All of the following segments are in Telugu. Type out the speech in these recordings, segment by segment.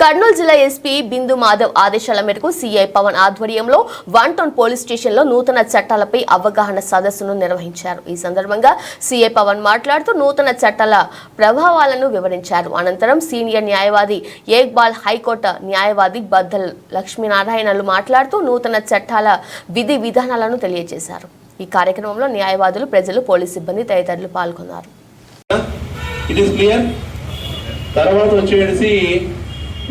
కర్నూలు జిల్లా ఎస్పీ బిందు మాధవ్ ఆదేశాల మేరకు సీఐ పవన్ ఆధ్వర్యంలో వన్ టౌన్ పోలీస్ స్టేషన్లో నూతన చట్టాలపై అవగాహన సదస్సును నిర్వహించారు. ఈ సందర్భంగా సీఐ పవన్ మాట్లాడుతూ నూతన చట్టాల ప్రభావాలను వివరించారు. అనంతరం సీనియర్ న్యాయవాది ఏక్బాల్ హైకోర్టు న్యాయవాది బద్దల్ లక్ష్మీనారాయణలు మాట్లాడుతూ నూతన చట్టాల విధి విధానాలను తెలియజేశారు. ఈ కార్యక్రమంలో న్యాయవాదులు ప్రజలు పోలీస్ సిబ్బంది తదితరులు పాల్గొన్నారు. ఇట్ క్లియర్ తర్వాత వచ్చేసి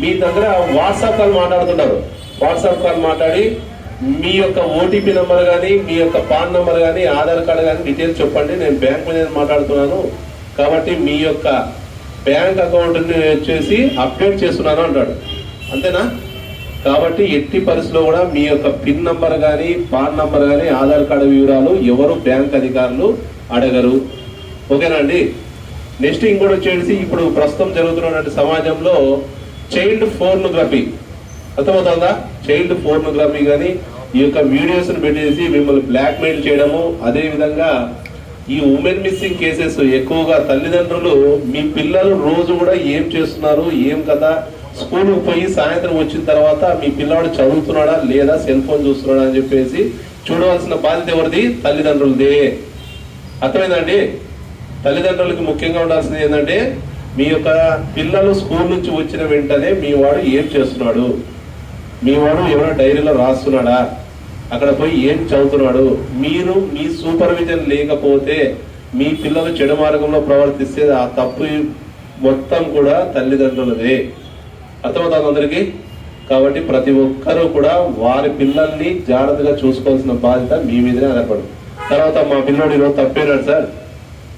మీ దగ్గర వాట్సాప్ కాల్ మాట్లాడుతున్నారు వాట్సాప్ కాల్ మాట్లాడి మీ యొక్క ఓటీపీ నెంబర్ కానీ మీ యొక్క పాన్ నెంబర్ కానీ ఆధార్ కార్డు కానీ డీటెయిల్స్ చెప్పండి. నేను బ్యాంక్ మేనేజర్ మాట్లాడుతున్నాను. కాబట్టి మీ యొక్క బ్యాంక్ అకౌంట్ని వచ్చేసి అప్డేట్ చేస్తున్నాను అంటాడు. అంతేనా? కాబట్టి ఎట్టి పరిస్థితిలో కూడా మీ యొక్క పిన్ నంబర్ కానీ పాన్ నంబర్ కానీ ఆధార్ కార్డు వివరాలు ఎవరు బ్యాంక్ అధికారులు అడగరు. ఓకేనా అండి? నెక్స్ట్ ఇంకోటి వచ్చేసి ఇప్పుడు ప్రస్తుతం జరుగుతున్నటువంటి సమాజంలో చైల్డ్ ఫోర్నోగ్రఫీ. అర్థమవుతుందా? చైల్డ్ ఫోర్నోగ్రఫీ కానీ ఈ యొక్క వీడియోస్ని పెట్టేసి మిమ్మల్ని బ్లాక్మెయిల్ చేయడము అదే విధంగా ఈ ఉమెన్ మిస్సింగ్ కేసెస్ ఎక్కువగా తల్లిదండ్రులు మీ పిల్లలు రోజు కూడా ఏం చేస్తున్నారు ఏం కదా స్కూల్కి పోయి సాయంత్రం వచ్చిన తర్వాత మీ పిల్లవాడు చదువుతున్నాడా లేదా సెల్ ఫోన్ చూస్తున్నాడా అని చెప్పేసి చూడవలసిన బాధ్యత ఎవరిది? తల్లిదండ్రులదే. అర్థమైందండి తల్లిదండ్రులకి ముఖ్యంగా ఉండాల్సింది ఏంటంటే మీ యొక్క పిల్లలు స్కూల్ నుంచి వచ్చిన వెంటనే మీ వాడు ఏం చేస్తున్నాడు? మీ వాడు ఏమైనా డైరీలో రాస్తున్నాడా? అక్కడ పోయి ఏం చదువుతున్నాడు? మీరు మీ సూపర్విజన్ లేకపోతే మీ పిల్లలు చెడు మార్గంలో ప్రవర్తిస్తే ఆ తప్పు మొత్తం కూడా తల్లిదండ్రులదే. అర్థమవుతుంది అందరికీ కాబట్టి ప్రతి ఒక్కరూ కూడా వారి పిల్లల్ని జాగ్రత్తగా చూసుకోవాల్సిన బాధ్యత మీ మీదనే ఆధారపడు తర్వాత మా పిల్లోడు ఈరోజు తప్పేనాడు సార్.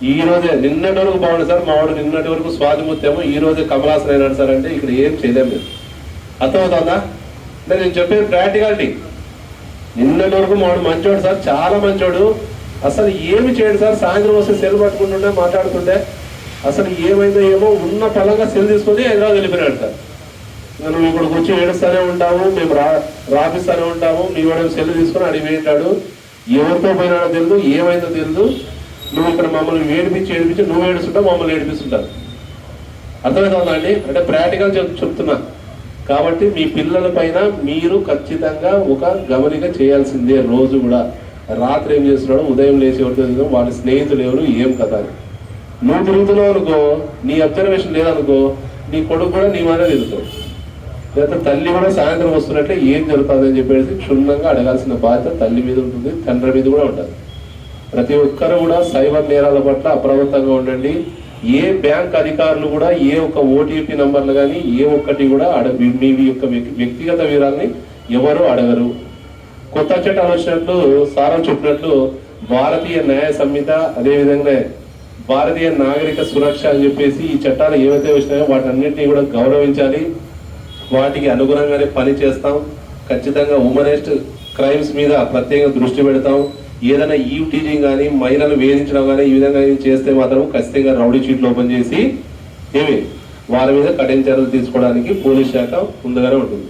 ఈ రోజే నిన్నటి వరకు బాగుంది సార్ మా వాడు నిన్నటి వరకు స్వాతిముత్యము ఈ రోజే కమలాసన్ అయినాడు సార్ అంటే ఇక్కడ ఏం చేయలేము మేము. అర్థమవుతుందా? అంటే నేను చెప్పేది ప్రాక్టికాలిటీ నిన్నటి వరకు మా వాడు మంచోడు సార్ చాలా మంచోడు. అసలు ఏమి చేయడు సార్ సాయంత్రం వస్తే సెల్ పట్టుకుంటుంటే మాట్లాడుతుంటే అసలు ఏమైందో ఏమో ఉన్న పలంగా సెల్ తీసుకొని హైదరాబాద్ వెళ్ళిపోయినాడు సార్. ఇంకా నువ్వు ఇక్కడికి వచ్చి ఏడుస్తూనే ఉంటాము మేము రా రాపిస్తూనే ఉంటాము మీ వాడు సెల్ తీసుకొని అడిగి పోయింటాడు ఎవరితో పోయినాడో తెలియదు ఏమైందో తెలియదు నువ్వు ఇక్కడ మమ్మల్ని ఏడిపించి ఏడిపించి నువ్వు ఏడుస్తుంటావు మమ్మల్ని ఏడిపిస్తుంటావు అర్థమవుతుందా అండి? అంటే ప్రాక్టికల్ చెప్తున్నా. కాబట్టి మీ పిల్లల పైన మీరు ఖచ్చితంగా ఒక గమనిక చేయాల్సిందే రోజు కూడా. రాత్రి ఏం చేస్తున్నాడు ఉదయం లేచి ఎవరితో వాళ్ళ స్నేహితులు ఎవరు ఏం కథ నువ్వు తిరుగుతున్నావు అనుకో నీ అబ్జర్వేషన్ లేదనుకో నీ కొడుకు కూడా నీ మీద తిరుగుతావు లేదా తల్లి కూడా సాయంత్రం వస్తున్నట్లే ఏం జరుగుతుంది అని చెప్పేసి క్షుణ్ణంగా అడగాల్సిన బాధ్యత తల్లి మీద ఉంటుంది తండ్రి మీద కూడా ఉంటుంది ప్రతి ఒక్కరు కూడా సైబర్ నేరాల పట్ల అప్రమత్తంగా ఉండండి. ఏ బ్యాంక్ అధికారులు కూడా ఏ ఒక్క ఓటీపీ నంబర్లు కానీ ఏ ఒక్కటి కూడా అడ మీ- యొక్క వ్యక్తి- వ్యక్తిగత వివరాల్ని ఎవరు అడగరు. కొత్త చట్టాలు వచ్చినట్లు సారం చెప్పినట్లు భారతీయ న్యాయ సంహిత అదేవిధంగా భారతీయ నాగరిక సురక్ష అని చెప్పేసి ఈ చట్టాలు ఏవైతే వచ్చినాయో వాటన్నింటినీ కూడా గౌరవించాలి. వాటికి అనుగుణంగానే పని చేస్తాం ఖచ్చితంగా ఉమనెస్ట్ క్రైమ్స్ మీద ప్రత్యేక దృష్టి పెడతాం. ఏదైనా ఈవ్ టీచింగ్ కానీ మహిళను వేధించడం కానీ ఈ విధంగా చేస్తే మాత్రం ఖచ్చితంగా రౌడీ షీట్లు ఓపెన్ చేసి ఏమి? వారి మీద కఠిన చర్యలు తీసుకోవడానికి పోలీస్ శాఖ ముందుగానే ఉంటుంది.